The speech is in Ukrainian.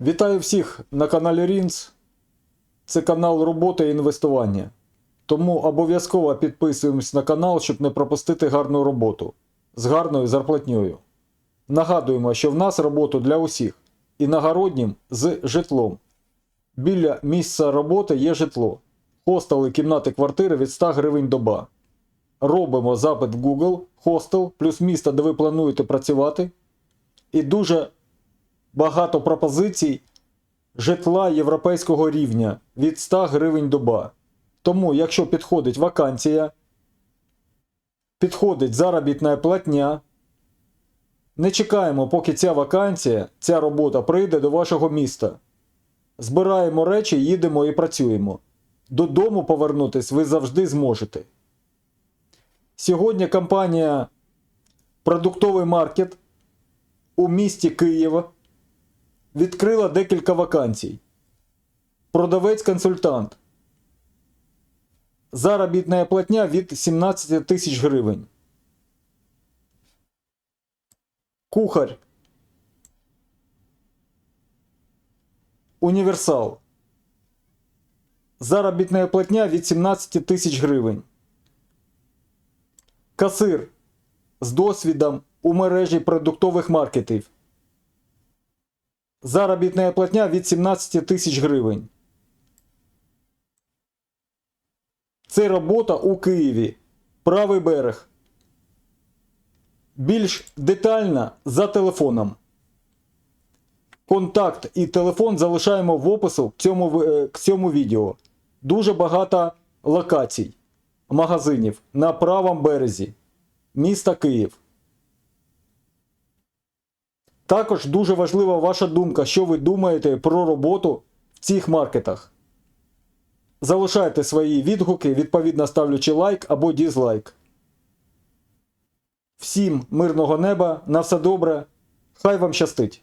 Вітаю всіх на каналі Рінс. Це канал роботи і інвестування. Тому обов'язково підписуємось на канал, щоб не пропустити гарну роботу з гарною зарплатньою. Нагадуємо, що в нас роботу для усіх. Іногороднім з житлом. Біля місця роботи є житло. Хостели, кімнати, квартири від 100 гривень доба. Робимо запит в Google, хостел, плюс місто, де ви плануєте працювати. І дуже багато пропозицій житла європейського рівня від 100 гривень доба. Тому, якщо підходить вакансія, підходить заробітна платня, не чекаємо, поки ця вакансія, ця робота прийде до вашого міста. Збираємо речі, їдемо і працюємо. Додому повернутись ви завжди зможете. Сьогодні компанія Продуктовий маркет у місті Києва відкрила декілька вакансій. Продавець-консультант. Заробітна платня від 17 тисяч гривень. Кухар. Універсал. Заробітна платня від 17 тисяч гривень. Касир з досвідом у мережі продуктових маркетів. Заробітна платня від 17 тисяч гривень. Це робота у Києві. Правий берег. Більш детально за телефоном. Контакт і телефон залишаємо в опису к цьому, е, к цьому відео. Дуже багато локацій, магазинів на правому березі міста Київ. Також дуже важлива ваша думка, що ви думаєте про роботу в цих маркетах. Залишайте свої відгуки, відповідно ставлячи лайк або дізлайк. Всім мирного неба, на все добре. Хай вам щастить!